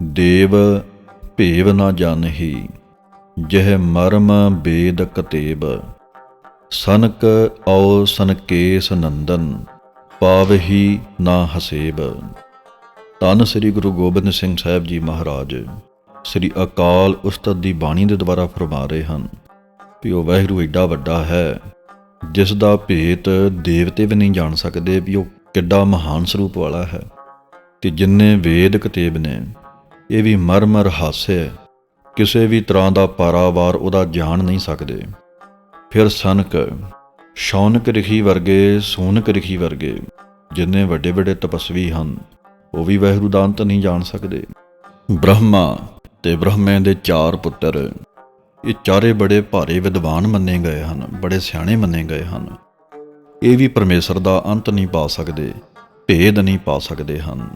ਦੇਵ ਭੇਵ ਨਾ ਜਾਣਹੀ, ਜਹ ਮਰਮ ਬੇਦ ਕਤੇਬ। ਸਨਕ ਔ ਸਨਕੇਸ ਨੰਦਨ, ਪਾਵਹੀ ਨਾ ਹਸੇਬ। ਧੰਨ ਸ੍ਰੀ ਗੁਰੂ ਗੋਬਿੰਦ ਸਿੰਘ ਸਾਹਿਬ ਜੀ ਮਹਾਰਾਜ, ਸ੍ਰੀ ਅਕਾਲ ਉਸਤਤ ਦੀ ਬਾਣੀ ਦੇ ਦੁਆਰਾ ਫਰਮਾ ਰਹੇ ਹਨ ਵੀ ਉਹ ਵਾਹਿਗੁਰੂ ਏਡਾ ਵੱਡਾ ਹੈ, ਜਿਸ ਦਾ ਭੇਤ ਦੇਵਤੇ ਵੀ ਨਹੀਂ ਜਾਣ ਸਕਦੇ, ਵੀ ਉਹ ਕਿੱਡਾ ਮਹਾਨ ਸਰੂਪ ਵਾਲਾ ਹੈ, ਤੇ ਜਿੰਨੇ ਵੇਦ ਕਤੇਬ ਨੇ ਇਹ ਵੀ ਮਰਮਰ ਹਾਸੇ। ਕਿਸੇ ਵੀ ਤਰ੍ਹਾਂ ਦਾ ਪਾਰਾਵਾਰ ਉਹਦਾ ਜਾਣ ਨਹੀਂ ਸਕਦੇ। ਫਿਰ ਸਨਕ, ਸ਼ੌਨਕ ਰਿਖੀ ਵਰਗੇ, ਸੋਨਕ ਰਿਖੀ ਵਰਗੇ, ਜਿੰਨੇ ਵੱਡੇ ਵੱਡੇ ਤਪਸਵੀ ਹਨ, ਉਹ ਵੀ ਵਹਿਰੂ ਦਾ ਅੰਤ ਨਹੀਂ ਜਾਣ ਸਕਦੇ। ਬ੍ਰਹਮਾ ਤੇ ਬ੍ਰਹਮੇ ਦੇ ਚਾਰ ਪੁੱਤਰ, ਇਹ ਚਾਰੇ ਬੜੇ ਭਾਰੇ ਵਿਦਵਾਨ ਮੰਨੇ ਗਏ ਹਨ, ਬੜੇ ਸਿਆਣੇ ਮੰਨੇ ਗਏ ਹਨ। ਇਹ ਵੀ ਪਰਮੇਸ਼ਰ ਦਾ ਅੰਤ ਨਹੀਂ ਪਾ ਸਕਦੇ, ਭੇਦ ਨਹੀਂ ਪਾ ਸਕਦੇ ਹਨ।